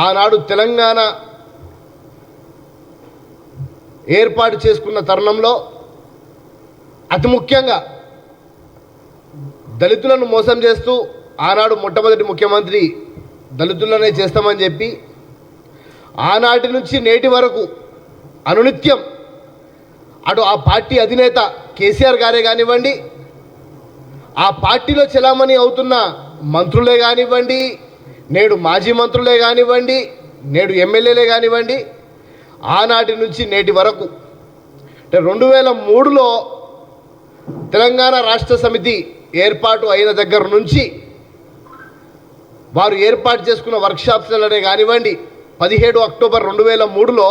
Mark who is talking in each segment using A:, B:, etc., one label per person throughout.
A: ఆనాడు తెలంగాణ ఏర్పాటు చేసుకున్న తరుణంలో అతి ముఖ్యంగా దళితులను మోసం చేస్తూ ఆనాడు మొట్టమొదటి ముఖ్యమంత్రి దళితులనే చేస్తామని చెప్పి ఆనాటి నుంచి నేటి వరకు అనునిత్యం అటు ఆ పార్టీ అధినేత కేసీఆర్ గారే కానివ్వండి ఆ పార్టీలో చెలామణి అవుతున్న మంత్రులే కానివ్వండి నేడు మాజీ మంత్రులే కానివ్వండి నేడు ఎమ్మెల్యేలే కానివ్వండి ఆనాటి నుంచి నేటి వరకు. అంటే రెండు వేల మూడులో తెలంగాణ రాష్ట్ర సమితి ఏర్పాటు అయిన దగ్గర నుంచి వారు ఏర్పాటు చేసుకున్న వర్క్షాప్స్లనే కానివ్వండి పదిహేడు అక్టోబర్ రెండు వేల మూడులో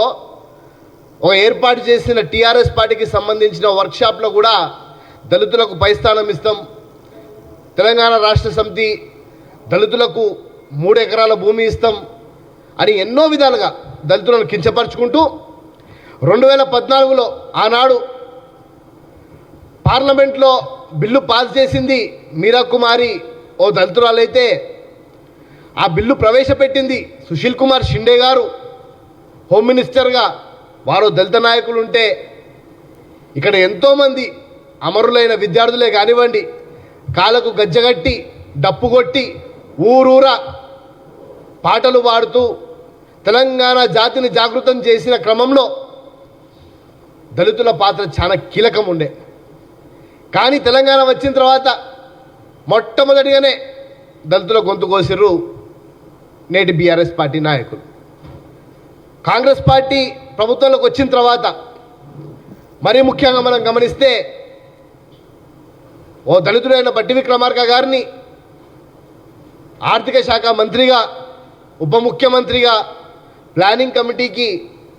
A: ఒక ఏర్పాటు చేసిన టీఆర్ఎస్ పార్టీకి సంబంధించిన వర్క్షాప్లో కూడా దళితులకు పైస్థానం ఇస్తాం. తెలంగాణ రాష్ట్ర సమితి దళితులకు మూడు ఎకరాల భూమి ఇస్తాం అని ఎన్నో విధాలుగా దళితులను కించపరుచుకుంటూ రెండు వేల పద్నాలుగులో ఆనాడు పార్లమెంట్లో బిల్లు పాస్ చేసింది మీరా కుమారి ఓ దళితురాలైతే ఆ బిల్లు ప్రవేశపెట్టింది సుశీల్ కుమార్ షిండే గారు. హోమ్ మినిస్టర్గా వారు దళిత నాయకులు ఉంటే ఇక్కడ ఎంతోమంది అమరులైన విద్యార్థులే కానివ్వండి కాళ్ళకు గజ్జగట్టి డప్పు కొట్టి ఊరూరా పాటలు పాడుతూ తెలంగాణ జాతిని జాగృతం చేసిన క్రమంలో దళితుల పాత్ర చాలా కీలకం ఉండే. కానీ తెలంగాణ వచ్చిన తర్వాత మొట్టమొదటిగానే దళితుల గొంతు కోసిర్రు నేటి బీఆర్ఎస్ పార్టీ నాయకులు. కాంగ్రెస్ పార్టీ ప్రభుత్వంలోకి వచ్చిన తర్వాత మరీ ముఖ్యంగా మనం గమనిస్తే ఓ దళితుడైన బట్టి విక్రమార్క గారిని ఆర్థిక శాఖ మంత్రిగా ఉప ముఖ్యమంత్రిగా ప్లానింగ్ కమిటీకి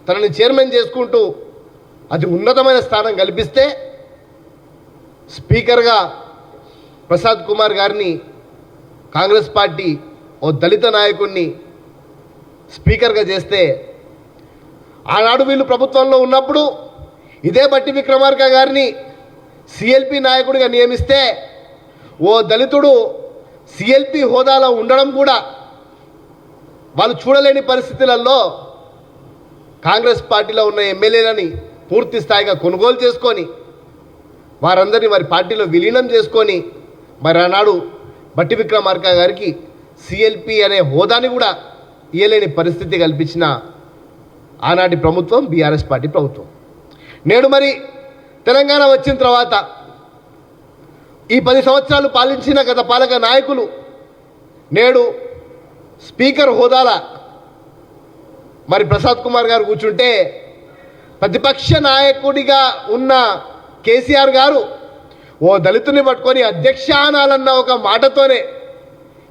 A: తనని చైర్మన్ చేసుకుంటూ అది ఉన్నతమైన స్థానం కల్పిస్తే స్పీకర్గా ప్రసాద్ కుమార్ గారిని కాంగ్రెస్ పార్టీ ఓ దళిత నాయకుడిని స్పీకర్గా చేస్తే ఆనాడు వీళ్ళు ప్రభుత్వంలో ఉన్నప్పుడు ఇదే బట్టి విక్రమార్క గారిని సిఎల్పి నాయకుడిగా నియమిస్తే ఓ దళితుడు సిఎల్పి హోదాలో ఉండడం కూడా వాళ్ళు చూడలేని పరిస్థితులలో కాంగ్రెస్ పార్టీలో ఉన్న ఎమ్మెల్యేలని పూర్తి స్థాయిగా కొనుగోలు చేసుకొని వారందరినీ వారి పార్టీలో విలీనం చేసుకొని మరి ఆనాడు బట్టి విక్రమార్క గారికి సిఎల్పి అనే హోదాని కూడా ఇయ్యలేని పరిస్థితి కల్పించిన ఆనాటి ప్రభుత్వం బీఆర్ఎస్ పార్టీ ప్రభుత్వం. నేడు మరి తెలంగాణ వచ్చిన తర్వాత ఈ పది సంవత్సరాలు పాలించిన గత పాలక నాయకులు నేడు స్పీకర్ హోదాల మరి ప్రసాద్ కుమార్ గారు కూర్చుంటే ప్రతిపక్ష నాయకుడిగా ఉన్న కేసీఆర్ గారు ఓ దళితుని పట్టుకొని అధ్యక్ష అనాలన్న ఒక మాటతోనే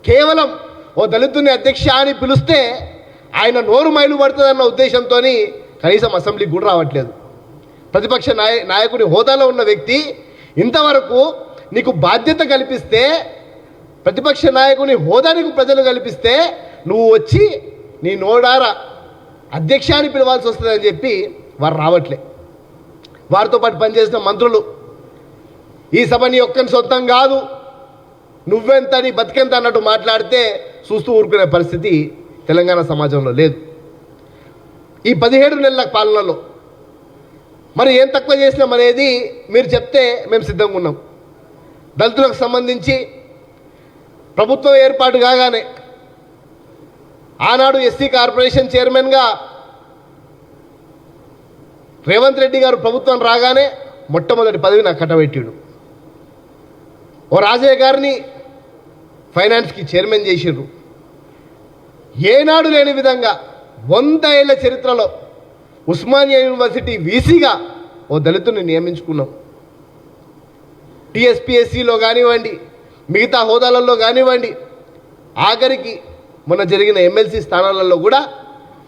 A: కేవలం ఓ దళితుని అధ్యక్ష అని పిలిస్తే ఆయన నోరు మైలు పడుతుందన్న ఉద్దేశంతో కనీసం అసెంబ్లీకి కూడా రావట్లేదు. ప్రతిపక్ష నాయ నాయకుడి హోదాలో ఉన్న వ్యక్తి ఇంతవరకు నీకు బాధ్యత కల్పిస్తే ప్రతిపక్ష నాయకుని హోదానికి ప్రజలు కల్పిస్తే నువ్వు వచ్చి నీ నోడారా అధ్యక్షాన్ని అని పిలవాల్సి వస్తుందని చెప్పి వారు రావట్లే. వారితో పాటు పనిచేసిన మంత్రులు ఈ సభ నీ ఒక్కని సొంతం కాదు నువ్వెంత నీ బతికెంత అన్నట్టు మాట్లాడితే చూస్తూ ఊరుకునే పరిస్థితి తెలంగాణ సమాజంలో లేదు. ఈ పదిహేడు నెలల పాలనలో మరి ఏం తక్కువ చేసినాం అనేది మీరు చెప్తే మేము సిద్ధంగా ఉన్నాం. దళితులకు సంబంధించి ప్రభుత్వం ఏర్పాటు కాగానే ఆనాడు ఎస్సీ కార్పొరేషన్ చైర్మన్గా రేవంత్ రెడ్డి గారు ప్రభుత్వం రాగానే మొట్టమొదటి పదవి నాకు కట్టబెట్టాడు. ఓ రాజయ్య గారిని ఫైనాన్స్కి చైర్మన్ చేసిండ్రు. ఏనాడు లేని విధంగా వంద ఏళ్ళ చరిత్రలో ఉస్మానియా యూనివర్సిటీ వీసీగా ఓ దళితుని నియమించుకున్నాం. టీఎస్పిఎస్సిలో కానివ్వండి మిగతా హోదాలలో కానివ్వండి. ఆఖరికి మొన్న జరిగిన ఎమ్మెల్సీ స్థానాలలో కూడా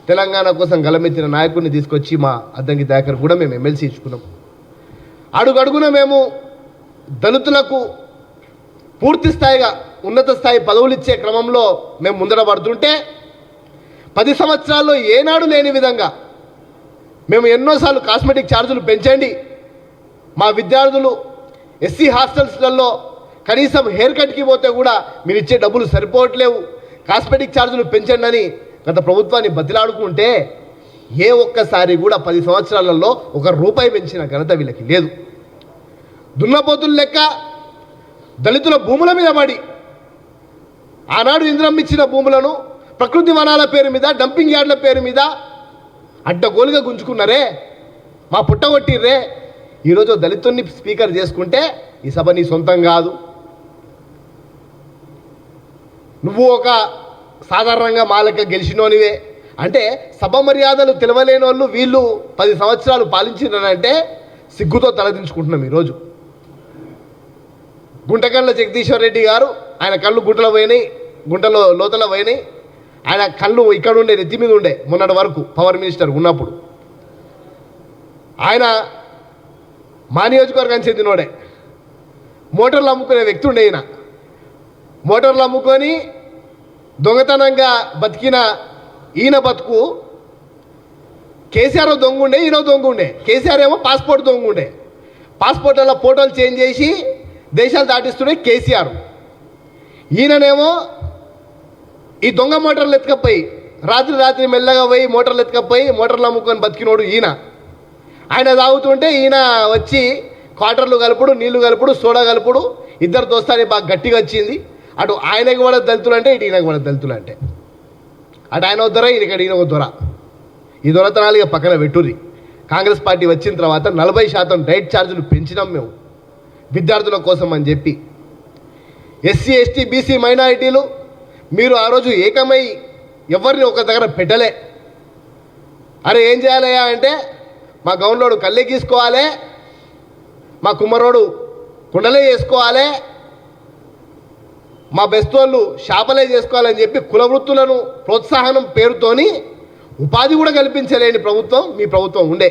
A: తెలంగాణ కోసం గలమెత్తిన నాయకుడిని తీసుకొచ్చి మా అద్దంకి దాకర్ కూడా మేము ఎమ్మెల్సీ ఇచ్చుకున్నాం. అడుగడుగున మేము దళితులకు పూర్తి స్థాయిగా ఉన్నత స్థాయి పదవులు ఇచ్చే క్రమంలో మేము ముందర పడుతుంటే పది సంవత్సరాల్లో ఏనాడు లేని విధంగా మేము ఎన్నోసార్లు కాస్మెటిక్ ఛార్జీలు పెంచండి. మా విద్యార్థులు ఎస్సీ హాస్టల్స్లలో కనీసం హెయిర్ కట్కి పోతే కూడా మీరు ఇచ్చే డబ్బులు సరిపోవట్లేవు. కాస్మెటిక్ ఛార్జీలు పెంచండి అని గత ప్రభుత్వాన్ని బతిలాడుకుంటే ఏ ఒక్కసారి కూడా పది సంవత్సరాలలో ఒక రూపాయి పెంచిన ఘనత వీళ్ళకి లేదు. దున్నపోతులు లెక్క దళితుల భూముల మీద పడి ఆనాడు ఇంద్రం ఇచ్చిన భూములను ప్రకృతి వనాల పేరు మీద డంపింగ్ యార్డ్ల పేరు మీద అడ్డగోలుగా గుంజుకున్నారే మా పుట్టగొట్టిర్రే ఈరోజు దళితుల్ని స్పీకర్ చేసుకుంటే ఈ సభ నీ సొంతం కాదు. నువ్వు ఒక సాధారణంగా మా లెక్క గెలిచినోనివే. అంటే సభ మర్యాదలు తెలవలేని వాళ్ళు వీళ్ళు పది సంవత్సరాలు పాలించినారంటే సిగ్గుతో తలదించుకుంటున్నాం ఈరోజు. గుంటకళ్ళ జగదీశ్వర్ రెడ్డి గారు ఆయన కళ్ళు గుంటలో పోయినాయి గుంటలో లోతల పోయినాయి. ఆయన కళ్ళు ఇక్కడ ఉండే నెత్తి మీద ఉండే మొన్నటి వరకు పవర్ మినిస్టర్ ఉన్నప్పుడు. ఆయన మా నియోజకవర్గానికి చెందినోడే. మోటార్లు అమ్ముకునే వ్యక్తి ఉండే ఈయన. మోటార్లు అమ్ముకొని దొంగతనంగా బతికిన ఈయన బతుకు కేసీఆర్ దొంగుండే ఈయన దొంగుండే. కేసీఆర్ ఏమో పాస్పోర్ట్ దొంగ ఉండే ఫోటోలు చేంజ్ చేసి దేశాలు దాటిస్తుండే కేసీఆర్. ఈయననేమో ఈ దొంగ మోటార్లు ఎత్తుకపోయి రాత్రి రాత్రి మెల్లగా పోయి మోటార్లు ఎత్తుకపోయి మోటార్లు అమ్ముకొని బతికినోడు ఈయన. ఆయన తాగుతుంటే ఈయన వచ్చి క్వార్టర్లు కలుపుడు నీళ్ళు కలుపుడు సోడా కలుపుడు ఇద్దరు దోస్తాని బాగా గట్టిగా వచ్చింది. అటు ఆయనకి కూడా దళితులు అంటే ఇటు ఈయనకి కూడా దళితులు అంటే. అటు ఆయన దొర ఈయన ఇక్కడ ఈయన దొర. ఈ దొరతనాలు ఇక పక్కన పెట్టుర్రి. కాంగ్రెస్ పార్టీ వచ్చిన తర్వాత నలభై శాతం డైట్ ఛార్జీలు పెంచినాం మేము. విద్యార్థుల కోసం అని చెప్పి. ఎస్సీ ఎస్టీ బీసీ మైనారిటీలు మీరు ఆ రోజు ఏకమై ఎవరిని ఒక దగ్గర పెట్టలే. అరే ఏం చేయాలయ్యా అంటే మా గౌన్లోడు కళ్ళే గీసుకోవాలి మా కుమ్మరోడు కుండలే వేసుకోవాలి మా బెస్తోళ్ళు షాపలే చేసుకోవాలని చెప్పి కుల వృత్తులను ప్రోత్సాహనం పేరుతోని ఉపాధి కూడా కల్పించలేని ప్రభుత్వం మీ ప్రభుత్వం ఉండే.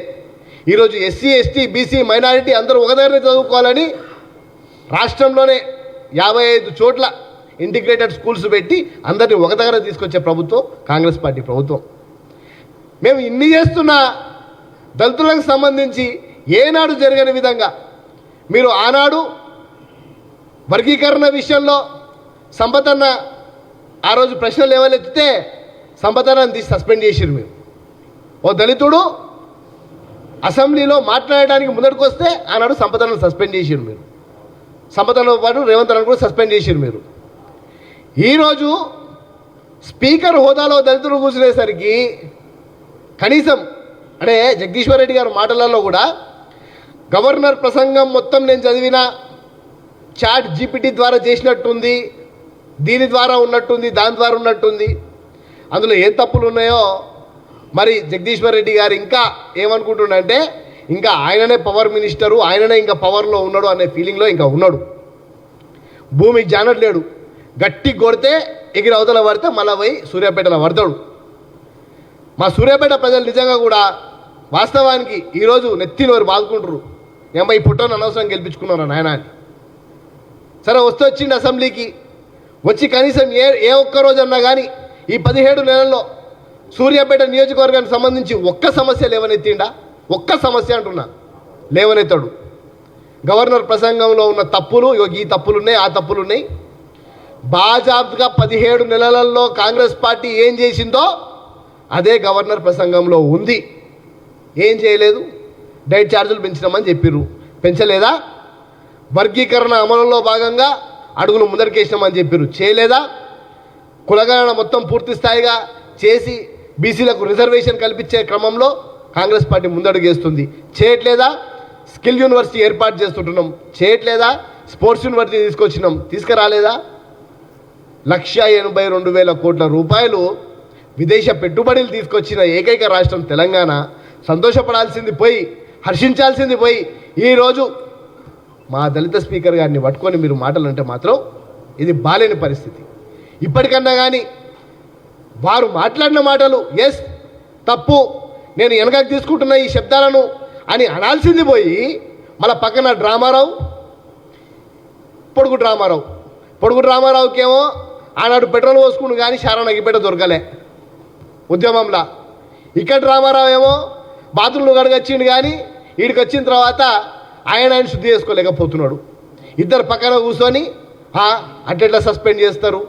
A: ఈరోజు ఎస్సీ ఎస్టీ బీసీ మైనారిటీ అందరూ ఒక దగ్గర చదువుకోవాలని రాష్ట్రంలోనే యాభై ఐదు చోట్ల ఇంటిగ్రేటెడ్ స్కూల్స్ పెట్టి అందరినీ ఒక దగ్గర తీసుకొచ్చే ప్రభుత్వం కాంగ్రెస్ పార్టీ ప్రభుత్వం. మేము ఇన్ని చేస్తున్న దళితులకు సంబంధించి ఏనాడు జరగని విధంగా మీరు ఆనాడు వర్గీకరణ విషయంలో సంపతన్న ఆ రోజు ప్రశ్నలు లేవలెత్తితే సంపతనాన్ని తీసి సస్పెండ్ చేసిరు మీరు. ఓ దళితుడు అసెంబ్లీలో మాట్లాడడానికి ముందడికి వస్తే ఆనాడు సంపదలను సస్పెండ్ చేసిరు మీరు. సంపదతో పాటు రేవంత్ రెడ్డి కూడా సస్పెండ్ చేసిరు మీరు. ఈరోజు స్పీకర్ హోదాలో దళితులు కూర్చునేసరికి కనీసం అంటే జగదీశ్వర్ రెడ్డి గారి మాటలలో కూడా గవర్నర్ ప్రసంగం మొత్తం నేను చదివిన చాట్ జీపీటీ ద్వారా చేసినట్టుంది దీని ద్వారా ఉన్నట్టుంది దాని ద్వారా ఉన్నట్టుంది. అందులో ఏ తప్పులు ఉన్నాయో మరి జగదీశ్వర్ రెడ్డి గారు ఇంకా ఏమనుకుంటుండంటే ఇంకా ఆయననే పవర్ మినిస్టరు ఆయననే ఇంకా పవర్లో ఉన్నాడు అనే ఫీలింగ్లో ఇంకా ఉన్నాడు. భూమికి జానట్లేడు గట్టి కొడితే ఎగిరి అవతల పడితే మళ్ళీ పోయి సూర్యాపేటలో పడతాడు. మా సూర్యాపేట ప్రజలు నిజంగా కూడా వాస్తవానికి ఈరోజు నెత్తినోరు బాదుకుంటారు ఏమై పుట్టను అనవసరం గెలిపించుకున్నారు నాయన అని. సరే వస్తే వచ్చిండు అసెంబ్లీకి. వచ్చి కనీసం ఏ ఏ ఒక్క రోజు అన్నా కానీ ఈ పదిహేడు నెలల్లో సూర్యాపేట నియోజకవర్గానికి సంబంధించి ఒక్క సమస్య లేవనెత్తిండా? ఒక్క సమస్య అంటున్నా. లేవనెత్తాడు. గవర్నర్ ప్రసంగంలో ఉన్న తప్పులు ఇగో ఈ తప్పులు ఉన్నాయి ఆ తప్పులు ఉన్నాయి బాజాబ్గా పదిహేడు నెలలలో కాంగ్రెస్ పార్టీ ఏం చేసిందో అదే గవర్నర్ ప్రసంగంలో ఉంది. ఏం చేయలేదు? డైట్ ఛార్జీలు పెంచినామని చెప్పిర్రు. పెంచలేదా? వర్గీకరణ అమలులో భాగంగా అడుగులు ముందరికేసినామని చెప్పారు చేయలేదా? కులగణన మొత్తం పూర్తి స్థాయిగా చేసి బీసీలకు రిజర్వేషన్ కల్పించే క్రమంలో కాంగ్రెస్ పార్టీ ముందడుగేస్తుంది చేయట్లేదా? స్కిల్ యూనివర్సిటీ ఏర్పాటు చేస్తుంటున్నాం. చేయట్లేదా? స్పోర్ట్స్ యూనివర్సిటీ తీసుకొచ్చినాం. తీసుకురాలేదా? లక్ష ఎనభై రెండు వేల కోట్ల రూపాయలు విదేశ పెట్టుబడులు తీసుకొచ్చిన ఏకైక రాష్ట్రం తెలంగాణ. సంతోషపడాల్సింది పోయి హర్షించాల్సింది పోయి ఈరోజు మా దళిత స్పీకర్ గారిని పట్టుకొని మీరు మాటలు అంటే మాత్రం ఇది బాలేని పరిస్థితి. ఇప్పటికన్నా కానీ వారు మాట్లాడిన మాటలు ఎస్ తప్పు నేను వెనకకు తీసుకుంటున్న ఈ శబ్దాలను అని అనాల్సింది పోయి మళ్ళా పక్కన డ్రామారావు పొడుగు డ్రామారావు పొడుగు డ్రామారావుకేమో ఆనాడు పెట్రోల్ పోసుకుని కానీ శారణ అగిపెట్ట దొరకలే. ఉద్యమంలా. ఇక్కడ రామారావు ఏమో బాత్రూంలో గడగచ్చిండు కానీ వీడికి వచ్చిన తర్వాత ఆయన ఆయన శుద్ధి చేసుకోలేకపోతున్నాడు. ఇద్దరు పక్కన కూర్చొని "ఆ, అట్లెట్లా సస్పెండ్ చేస్తారు?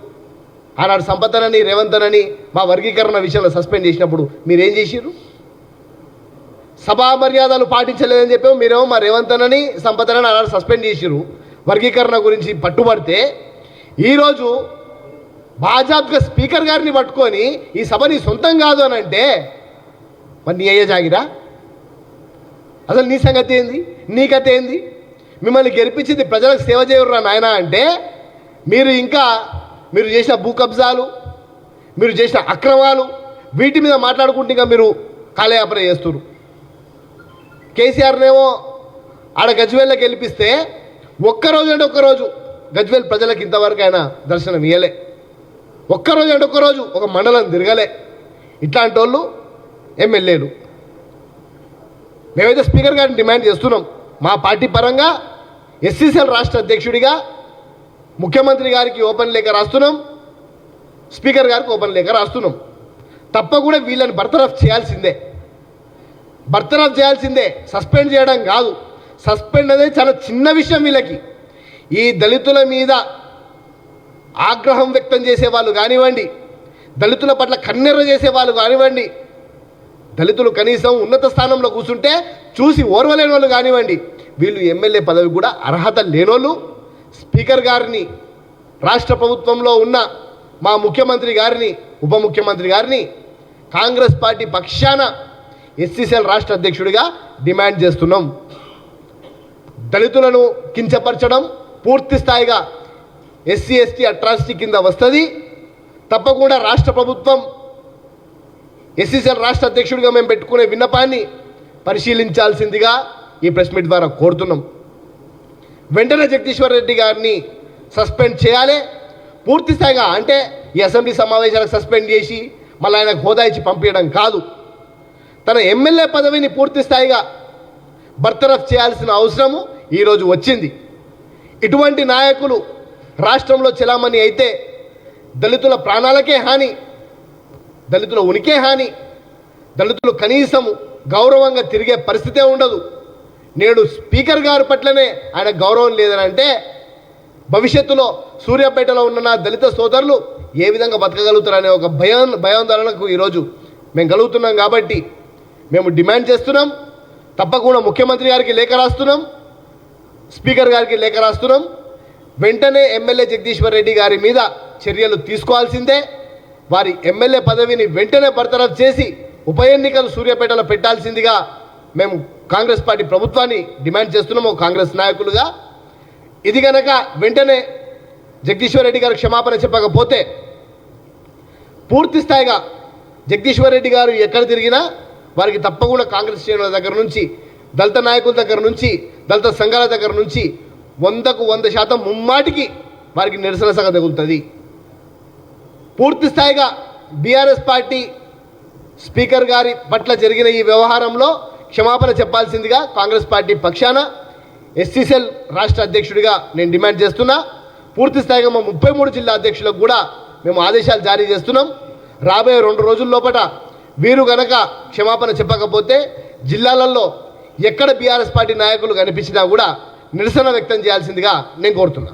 A: ఆనాడు సంపతనని రేవంతనని మా వర్గీకరణ విషయంలో సస్పెండ్ చేసినప్పుడు మీరేం చేసిర్రు? సభా మర్యాదలు పాటించలేదని చెప్పాము మీరేమో మా రేవంతనని సంపతనని ఆనాడు సస్పెండ్ చేసిర్రు. వర్గీకరణ గురించి పట్టుబడితే ఈరోజు భాజపాగా స్పీకర్ గారిని పట్టుకొని ఈ సభ నీ సొంతం కాదు అని అంటే మరి నీ అయ్యే జాగిరా? అసలు నీ సంగతి ఏంది? నీ కథ ఏంది? మిమ్మల్ని గెలిపించింది ప్రజలకు సేవ చేయరు నాయన అంటే మీరు ఇంకా మీరు చేసిన భూ కబ్జాలు మీరు చేసిన అక్రమాలు వీటి మీద మాట్లాడుకుంటే ఇంకా మీరు కాలయాపన చేస్తున్నారు కేసీఆర్నేమో ఆడ గజ్వేల్లో గెలిపిస్తే ఒక్కరోజు అంటే ఒక్కరోజు గజ్వేల్ ప్రజలకు ఇంతవరకు ఆయన దర్శనం ఇయ్యలే. ఒక్కరోజు అంటే ఒక్కరోజు ఒక మండలం తిరగలే. ఇట్లాంటి వాళ్ళు ఎమ్మెల్యేలు. మేమైతే స్పీకర్ గారిని డిమాండ్ చేస్తున్నాం. మా పార్టీ పరంగా ఎస్సీసీఎల్ రాష్ట్ర అధ్యక్షుడిగా ముఖ్యమంత్రి గారికి ఓపెన్ లేఖ రాస్తున్నాం స్పీకర్ గారికి ఓపెన్ లేఖ రాస్తున్నాం. తప్ప కూడా వీళ్ళని బర్తరఫ్ చేయాల్సిందే. బర్తరఫ్ చేయాల్సిందే సస్పెండ్ చేయడం కాదు. సస్పెండ్ అనేది చాలా చిన్న విషయం వీళ్ళకి. ఈ దళితుల మీద ఆగ్రహం వ్యక్తం చేసే వాళ్ళు కానివ్వండి దళితుల పట్ల కన్నెర్ర చేసే వాళ్ళు కానివ్వండి దళితులు కనీసం ఉన్నత స్థానంలో కూర్చుంటే చూసి ఓర్వలేని వాళ్ళు కానివ్వండి. వీళ్ళు ఎమ్మెల్యే పదవి కూడా అర్హత లేనోళ్ళు. స్పీకర్ గారిని రాష్ట్ర ప్రభుత్వంలో ఉన్న మా ముఖ్యమంత్రి గారిని ఉప ముఖ్యమంత్రి గారిని కాంగ్రెస్ పార్టీ పక్షాన ఎస్సీసీఎల్ రాష్ట్ర అధ్యక్షుడిగా డిమాండ్ చేస్తున్నాం. దళితులను కించపరచడం పూర్తి స్థాయిగా ఎస్సీ ఎస్టీ అట్రాసిటీ కింద వస్తుంది. తప్పకుండా రాష్ట్ర ప్రభుత్వం ఎస్సీసీఎల్ రాష్ట్ర అధ్యక్షుడిగా మేము పెట్టుకునే విన్నపాన్ని పరిశీలించాల్సిందిగా ఈ ప్రెస్ మీట్ ద్వారా కోరుతున్నాం. వెంటనే జగదీశ్వర్ రెడ్డి గారిని సస్పెండ్ చేయాలి. పూర్తి స్థాయిగా అంటే ఈ అసెంబ్లీ సమావేశాలకు సస్పెండ్ చేసి మళ్ళీ ఆయనకు హోదా ఇచ్చి పంపించడం కాదు. తన ఎమ్మెల్యే పదవిని పూర్తి స్థాయిగా బర్తరఫ్ చేయాల్సిన అవసరము ఈరోజు వచ్చింది. ఇటువంటి నాయకులు రాష్ట్రంలో చెలామణి అయితే దళితుల ప్రాణాలకే హాని దళితుల ఉనికే హాని. దళితులు కనీసం గౌరవంగా తిరిగే పరిస్థితే ఉండదు. నేడు స్పీకర్ గారి పట్లనే ఆయన గౌరవం లేదని అంటే భవిష్యత్తులో సూర్యాపేటలో ఉన్న నా దళిత సోదరులు ఏ విధంగా బతకగలుగుతారనే ఒక భయం భయాందోళనకు ఈరోజు మేము కలుగుతున్నాం కాబట్టి మేము డిమాండ్ చేస్తున్నాం. తప్పకుండా ముఖ్యమంత్రి గారికి లేఖ రాస్తున్నాం. స్పీకర్ గారికి లేఖ రాస్తున్నాం. వెంటనే ఎమ్మెల్యే జగదీశ్వర్ రెడ్డి గారి మీద చర్యలు తీసుకోవాల్సిందే. వారి ఎమ్మెల్యే పదవిని వెంటనే బర్తరఫ్ చేసి ఉప ఎన్నికలు సూర్యాపేటలో పెట్టాల్సిందిగా మేము కాంగ్రెస్ పార్టీ ప్రభుత్వాన్ని డిమాండ్ చేస్తున్నాము కాంగ్రెస్ నాయకులుగా. ఇది గనక వెంటనే జగదీశ్వర్ రెడ్డి గారు క్షమాపణ చెప్పకపోతే పూర్తి స్థాయిగా జగదీశ్వర్ రెడ్డి గారు ఎక్కడ తిరిగినా వారికి తప్పకుండా కాంగ్రెస్ శ్రేణుల దగ్గర నుంచి దళిత నాయకుల దగ్గర నుంచి దళిత సంఘాల దగ్గర నుంచి వందకు వంద శాతం ముమ్మాటికి వారికి నిరసన సగ తగులుతుంది. పూర్తి స్థాయిగా బీఆర్ఎస్ పార్టీ స్పీకర్ గారి పట్ల జరిగిన ఈ వ్యవహారంలో క్షమాపణ చెప్పాల్సిందిగా కాంగ్రెస్ పార్టీ పక్షాన ఎస్సీసెల్ రాష్ట్ర అధ్యక్షుడిగా నేను డిమాండ్ చేస్తున్నా. పూర్తి స్థాయిగా మా ముప్పై మూడు జిల్లా అధ్యక్షులకు కూడా మేము ఆదేశాలు జారీ చేస్తున్నాం. రాబోయే రెండు రోజుల లోపల వీరు గనక క్షమాపణ చెప్పకపోతే జిల్లాలలో ఎక్కడ బీఆర్ఎస్ పార్టీ నాయకులు కనిపించినా కూడా నిరసన వ్యక్తం చేయాల్సిందిగా నేను కోరుతున్నా.